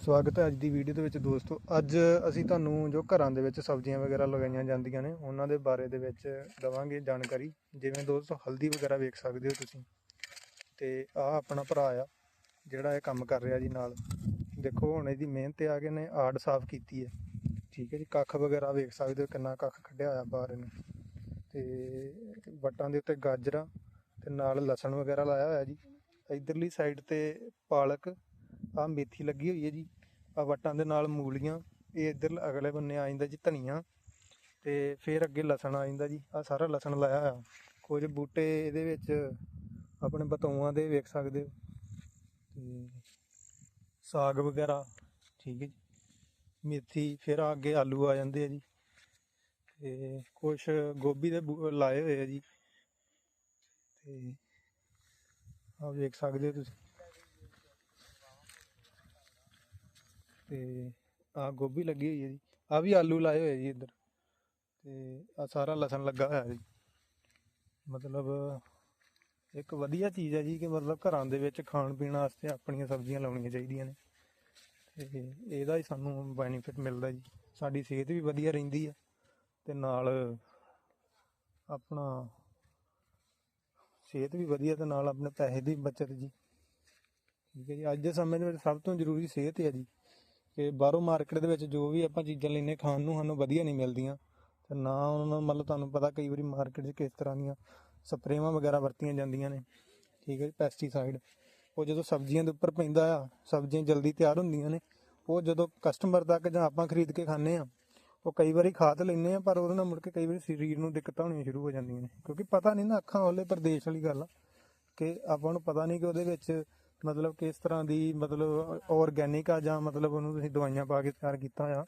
ਸਵਾਗਤ ਹੈ ਅੱਜ ਦੀ ਵੀਡੀਓ ਦੇ ਵਿੱਚ ਦੋਸਤੋ। ਅੱਜ ਅਸੀਂ ਤੁਹਾਨੂੰ ਜੋ ਘਰਾਂ ਦੇ ਵਿੱਚ ਸਬਜ਼ੀਆਂ ਵਗੈਰਾ ਲਗਾਈਆਂ ਜਾਂਦੀਆਂ ਨੇ, ਉਹਨਾਂ ਦੇ ਬਾਰੇ ਦੇ ਵਿੱਚ ਦਵਾਂਗੇ ਜਾਣਕਾਰੀ। ਜਿਵੇਂ ਦੋਸਤੋ, ਹਲਦੀ ਵਗੈਰਾ ਵੇਖ ਸਕਦੇ ਹੋ ਤੁਸੀਂ। ਤੇ ਆਹ ਆਪਣਾ ਭਰਾ ਆ, ਜਿਹੜਾ ਇਹ ਕੰਮ ਕਰ ਰਿਹਾ ਜੀ ਨਾਲ। ਦੇਖੋ, ਹੁਣ ਇਹਦੀ ਮਿਹਨਤ ਆ ਕੇ ਨੇ ਆੜ ਸਾਫ਼ ਕੀਤੀ ਹੈ। ਠੀਕ ਹੈ ਜੀ, ਕੱਖ ਵਗੈਰਾ ਵੇਖ ਸਕਦੇ ਹੋ, ਕਿੰਨਾ ਕੱਖ ਕੱਢਿਆ ਹੋਇਆ ਬਾਹਰ ਇਹਨੇ। ਤੇ ਵੱਟਾਂ ਦੇ ਉੱਤੇ ਗਾਜਰਾਂ ਤੇ ਨਾਲ ਲਸਣ ਵਗੈਰਾ ਲਾਇਆ ਹੋਇਆ ਜੀ। ਇਧਰਲੀ ਸਾਈਡ ਤੇ ਪਾਲਕ ਆ ਮੇਥੀ ਲੱਗੀ ਹੋਈ ਹੈ ਜੀ। ਆ ਵਟਾਂ ਦੇ ਨਾਲ ਮੂਲੀਆਂ, ਇਹ ਇੱਧਰ ਅਗਲੇ ਬੰਨੇ ਆ ਜਾਂਦਾ ਜੀ ਧਨੀਆ ਤੇ ਫਿਰ ਅੱਗੇ ਲਸਣ ਆ ਜਾਂਦਾ ਜੀ। ਆ ਸਾਰਾ ਲਸਣ ਲਾਇਆ ਹੋਇਆ। ਕੁਝ ਬੂਟੇ ਇਹਦੇ ਵਿੱਚ ਆਪਣੇ ਬਤੌਆਂ ਦੇ ਵੇਖ ਸਕਦੇ ਹੋ। ਤੇ ਸਾਗ ਵਗੈਰਾ, ਠੀਕ ਹੈ ਜੀ। ਮੇਥੀ, ਫਿਰ ਆ ਅੱਗੇ ਆਲੂ ਆ ਜਾਂਦੇ ਆ ਜੀ। ਤੇ ਕੁਝ ਗੋਭੀ ਦੇ ਬੂ- ਲਾਏ ਹੋਏ ਆ ਜੀ। ਤੇ ਆ ਵੇਖ ਸਕਦੇ ਹੋ ਤੁਸੀਂ। ਤੇ ਆ ਗੋਭੀ ਲੱਗੀ ਹੋਈ ਹੈ ਜੀ। ਆ ਵੀ ਆਲੂ ਲਾਏ ਹੋਏ ਜੀ ਇੱਧਰ। ਤੇ ਆ ਸਾਰਾ ਲਸਣ ਲੱਗਾ ਹੋਇਆ ਜੀ। ਮਤਲਬ ਇੱਕ ਵਧੀਆ ਚੀਜ਼ ਹੈ ਜੀ ਕਿ ਮਤਲਬ ਘਰਾਂ ਦੇ ਵਿੱਚ ਖਾਣ ਪੀਣ ਵਾਸਤੇ ਆਪਣੀਆਂ ਸਬਜ਼ੀਆਂ ਲਾਉਣੀਆਂ ਚਾਹੀਦੀਆਂ ਨੇ। ਤੇ ਇਹਦਾ ਹੀ ਸਾਨੂੰ ਬੈਨੀਫਿਟ ਮਿਲਦਾ ਜੀ। ਸਾਡੀ ਸਿਹਤ ਵੀ ਵਧੀਆ ਰਹਿੰਦੀ ਆ ਤੇ ਨਾਲ ਆਪਣਾ ਸਿਹਤ ਵੀ ਵਧੀਆ ਤੇ ਨਾਲ ਆਪਣੇ ਪੈਸੇ ਦੀ ਬਚਤ ਜੀ। ਠੀਕ ਹੈ ਜੀ। ਅੱਜ ਦੇ ਸਮੇਂ ਦੇ ਵਿੱਚ ਸਭ ਤੋਂ ਜ਼ਰੂਰੀ ਸਿਹਤ ਹੈ ਜੀ। ਕਿ ਬਾਹਰੋਂ ਮਾਰਕੀਟ ਦੇ ਵਿੱਚ ਜੋ ਵੀ ਆਪਾਂ ਚੀਜ਼ਾਂ ਲੈਨੇ ਖਾਣ ਨੂੰ ਸਾਨੂੰ ਵਧੀਆ ਨਹੀਂ ਮਿਲਦੀਆਂ। ਤੇ ਨਾ ਉਹਨਾਂ ਨੂੰ ਮਤਲਬ ਤੁਹਾਨੂੰ ਪਤਾ ਕਈ ਵਾਰੀ ਮਾਰਕੀਟ 'ਚ ਕਿਸ ਤਰ੍ਹਾਂ ਦੀਆਂ ਸਪਰੇਵਾਂ ਵਗੈਰਾ ਵਰਤੀਆਂ ਜਾਂਦੀਆਂ ਨੇ। ਠੀਕ ਹੈ ਜੀ ਪੈਸਟੀਸਾਈਡ ਉਹ ਜਦੋਂ ਸਬਜ਼ੀਆਂ ਦੇ ਉੱਪਰ ਪੈਂਦਾ ਆ, ਸਬਜ਼ੀਆਂ ਜਲਦੀ ਤਿਆਰ ਹੁੰਦੀਆਂ ਨੇ, ਉਹ ਜਦੋਂ ਕਸਟਮਰ ਤੱਕ ਜਾਂ ਆਪਾਂ ਖਰੀਦ ਕੇ ਖਾਂਦੇ ਆ ਉਹ ਕਈ ਵਾਰੀ ਖਾ ਤਾਂ ਲੈਂਦੇ ਆ ਪਰ ਉਹਦੇ ਨਾਲ ਮੁੜ ਕੇ ਕਈ ਵਾਰੀ ਸਰੀਰ ਨੂੰ ਦਿੱਕਤਾਂ ਹੋਣੀਆਂ ਸ਼ੁਰੂ ਹੋ ਜਾਂਦੀਆਂ ਨੇ। ਕਿਉਂਕਿ ਪਤਾ ਨਹੀਂ ਨਾ ਅੱਖਾਂ ਉਹਲੇ ਪ੍ਰਦੇਸ਼ ਵਾਲੀ ਗੱਲ ਆ, ਕਿ ਆਪਾਂ ਨੂੰ ਪਤਾ ਨਹੀਂ ਕਿ ਉਹਦੇ ਵਿੱਚ ਮਤਲਬ ਕਿਸ ਤਰ੍ਹਾਂ ਦੀ ਮਤਲਬ ਆਰਗੈਨਿਕ ਆ ਜਾਂ ਮਤਲਬ ਉਹਨੂੰ ਤੁਸੀਂ ਦਵਾਈਆਂ ਪਾ ਕੇ ਤਿਆਰ ਕੀਤਾ ਆ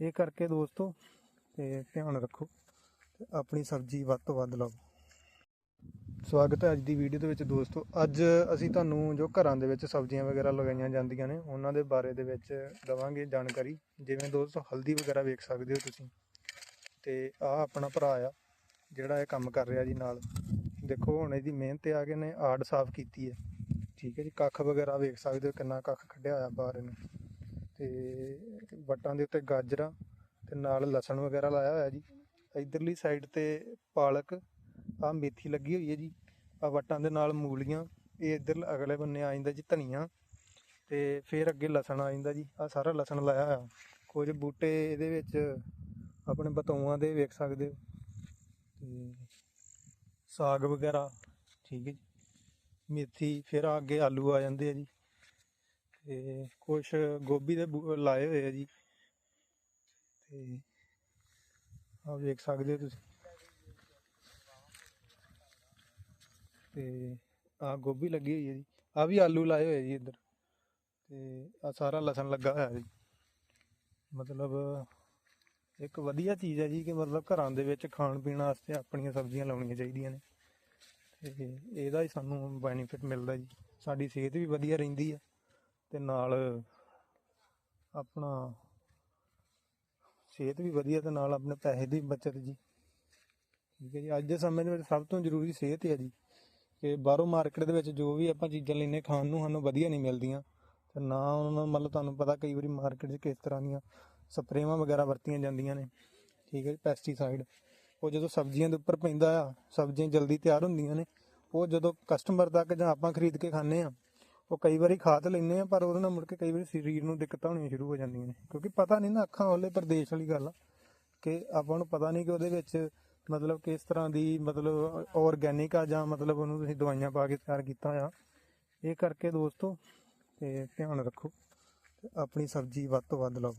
ਇਹ ਕਰਕੇ ਦੋਸਤੋ, ਤੇ ਧਿਆਨ ਰੱਖੋ, ਤੇ ਆਪਣੀ ਸਬਜ਼ੀ ਵੱਧ ਤੋਂ ਵੱਧ ਲਾਓ। ਸਵਾਗਤ ਹੈ ਅੱਜ ਦੀ ਵੀਡੀਓ ਦੇ ਵਿੱਚ ਦੋਸਤੋ। ਅੱਜ ਅਸੀਂ ਤੁਹਾਨੂੰ ਜੋ ਘਰਾਂ ਦੇ ਵਿੱਚ ਸਬਜ਼ੀਆਂ ਵਗੈਰਾ ਲਗਾਈਆਂ ਜਾਂਦੀਆਂ ਨੇ, ਉਹਨਾਂ ਦੇ ਬਾਰੇ ਦੇ ਵਿੱਚ ਦਵਾਂਗੇ ਜਾਣਕਾਰੀ। ਜਿਵੇਂ ਦੋਸਤੋ, ਹਲਦੀ ਵਗੈਰਾ ਵੇਖ ਸਕਦੇ ਹੋ ਤੁਸੀਂ। ਤੇ ਆਹ ਆਪਣਾ ਭਰਾ ਆ, ਜਿਹੜਾ ਇਹ ਕੰਮ ਕਰ ਰਿਹਾ ਜੀ ਨਾਲ। ਦੇਖੋ, ਹੁਣ ਇਹਦੀ ਮਿਹਨਤ ਆ ਕੇ ਨੇ ਆੜ ਸਾਫ਼ ਕੀਤੀ ਹੈ। ਠੀਕ ਹੈ ਜੀ, ਕੱਖ ਵਗੈਰਾ ਵੇਖ ਸਕਦੇ ਹੋ ਕਿੰਨਾ ਕੱਖ ਕੱਢਿਆ ਹੋਇਆ ਬਾਹਰ ਇਹਨੇ। ਤੇ ਵੱਟਾਂ ਦੇ ਉੱਤੇ ਗਾਜਰਾਂ ਤੇ ਨਾਲ ਲਸਣ ਵਗੈਰਾ ਲਾਇਆ ਹੋਇਆ ਜੀ। ਇਧਰਲੀ ਸਾਈਡ ਤੇ ਪਾਲਕ ਆ ਮੇਥੀ ਲੱਗੀ ਹੋਈ ਹੈ ਜੀ। ਆ ਵੱਟਾਂ ਦੇ ਨਾਲ ਮੂਲੀਆਂ, ਇਹ ਇੱਧਰ ਅਗਲੇ ਬੰਨੇ ਆ ਜਾਂਦਾ ਜੀ ਧਨੀਆ। ਤੇ ਫਿਰ ਅੱਗੇ ਲਸਣ ਆ ਜਾਂਦਾ ਜੀ। ਆ ਸਾਰਾ ਲਸਣ ਲਾਇਆ ਹੋਇਆ। ਕੁਝ ਬੂਟੇ ਇਹਦੇ ਵਿੱਚ ਆਪਣੇ ਬਤੌਆਂ ਦੇ ਵੇਖ ਸਕਦੇ ਹੋ। ਤੇ ਸਾਗ ਵਗੈਰਾ, ਠੀਕ ਹੈ ਜੀ। ਮੇਥੀ, ਫਿਰ ਅੱਗੇ ਆਲੂ ਆ ਜਾਂਦੇ ਆ ਜੀ। ਤੇ ਕੁਝ ਗੋਭੀ ਦੇ ਬੂ- ਲਾਏ ਹੋਏ ਆ ਜੀ। ਤੇ ਆ ਵੇਖ ਸਕਦੇ ਹੋ ਤੁਸੀਂ। ਤੇ ਆ ਗੋਭੀ ਲੱਗੀ ਹੋਈ ਹੈ ਜੀ। ਆ ਵੀ ਆਲੂ ਲਾਏ ਹੋਏ ਜੀ ਇੱਧਰ। ਤੇ ਆ ਸਾਰਾ ਲਸਣ ਲੱਗਾ ਹੋਇਆ ਜੀ। ਮਤਲਬ ਇੱਕ ਵਧੀਆ ਚੀਜ਼ ਹੈ ਜੀ ਕਿ ਮਤਲਬ ਘਰਾਂ ਦੇ ਵਿੱਚ ਖਾਣ ਪੀਣ ਵਾਸਤੇ ਆਪਣੀਆਂ ਸਬਜ਼ੀਆਂ ਲਾਉਣੀਆਂ ਚਾਹੀਦੀਆਂ ਨੇ। ਤੇ ਇਹਦਾ ਹੀ ਸਾਨੂੰ ਬੈਨੀਫਿਟ ਮਿਲਦਾ ਜੀ। ਸਾਡੀ ਸਿਹਤ ਵੀ ਵਧੀਆ ਰਹਿੰਦੀ ਹੈ ਤੇ ਨਾਲ ਆਪਣਾ ਸਿਹਤ ਵੀ ਵਧੀਆ ਤੇ ਨਾਲ ਆਪਣੇ ਪੈਸੇ ਦੀ ਬਚਤ ਜੀ। ਠੀਕ ਹੈ ਜੀ, ਅੱਜ ਦੇ ਸਮੇਂ ਦੇ ਵਿੱਚ ਸਭ ਤੋਂ ਜ਼ਰੂਰੀ ਸਿਹਤ ਹੈ ਜੀ। ਕਿ ਬਾਹਰੋਂ ਮਾਰਕੀਟ ਦੇ ਵਿੱਚ ਜੋ ਵੀ ਆਪਾਂ ਚੀਜ਼ਾਂ ਲੈਨੇ ਖਾਣ ਨੂੰ ਸਾਨੂੰ ਵਧੀਆ ਨਹੀਂ ਮਿਲਦੀਆਂ। ਤੇ ਨਾ ਉਹਨਾਂ ਨੂੰ ਮਤਲਬ ਤੁਹਾਨੂੰ ਪਤਾ ਕਈ ਵਾਰੀ ਮਾਰਕੀਟ 'ਚ ਕਿਸ ਤਰ੍ਹਾਂ ਦੀਆਂ ਸਪਰੇਵਾਂ ਵਗੈਰਾ ਵਰਤੀਆਂ ਜਾਂਦੀਆਂ ਨੇ। ਠੀਕ ਹੈ ਜੀ ਪੈਸਟੀਸਾਈਡ ਉਹ ਜਦੋਂ ਸਬਜ਼ੀਆਂ ਦੇ ਉੱਪਰ ਪੈਂਦਾ ਆ, ਸਬਜ਼ੀਆਂ ਜਲਦੀ ਤਿਆਰ ਹੁੰਦੀਆਂ ਨੇ, ਉਹ ਜਦੋਂ ਕਸਟਮਰ ਤੱਕ ਜਾਂ ਆਪਾਂ ਖਰੀਦ ਕੇ ਖਾਂਦੇ ਆ, ਉਹ ਕਈ ਵਾਰੀ ਖਾ ਤਾਂ ਲੈਂਦੇ ਆ, ਪਰ ਉਹਦੇ ਨਾਲ ਮੁੜ ਕੇ ਕਈ ਵਾਰੀ ਸਰੀਰ ਨੂੰ ਦਿੱਕਤਾਂ ਹੋਣੀਆਂ ਸ਼ੁਰੂ ਹੋ ਜਾਂਦੀਆਂ ਨੇ। ਕਿਉਂਕਿ ਪਤਾ ਨਹੀਂ ਨਾ ਅੱਖਾਂ ਉਹਲੇ ਪ੍ਰਦੇਸ਼ ਵਾਲੀ ਗੱਲ ਆ, ਕਿ ਆਪਾਂ ਨੂੰ ਪਤਾ ਨਹੀਂ ਕਿ ਉਹਦੇ ਵਿੱਚ ਮਤਲਬ ਕਿਸ ਤਰ੍ਹਾਂ ਦੀ ਮਤਲਬ ਆਰਗੈਨਿਕ ਆ ਜਾਂ ਮਤਲਬ ਉਹਨੂੰ ਤੁਸੀਂ ਦਵਾਈਆਂ ਪਾ ਕੇ ਤਿਆਰ ਕੀਤਾ ਆ ਇਹ ਕਰਕੇ ਦੋਸਤੋ, ਤੇ ਧਿਆਨ ਰੱਖੋ ਆਪਣੀ ਸਬਜ਼ੀ ਵੱਧ ਤੋਂ ਵੱਧ ਲਾਓ।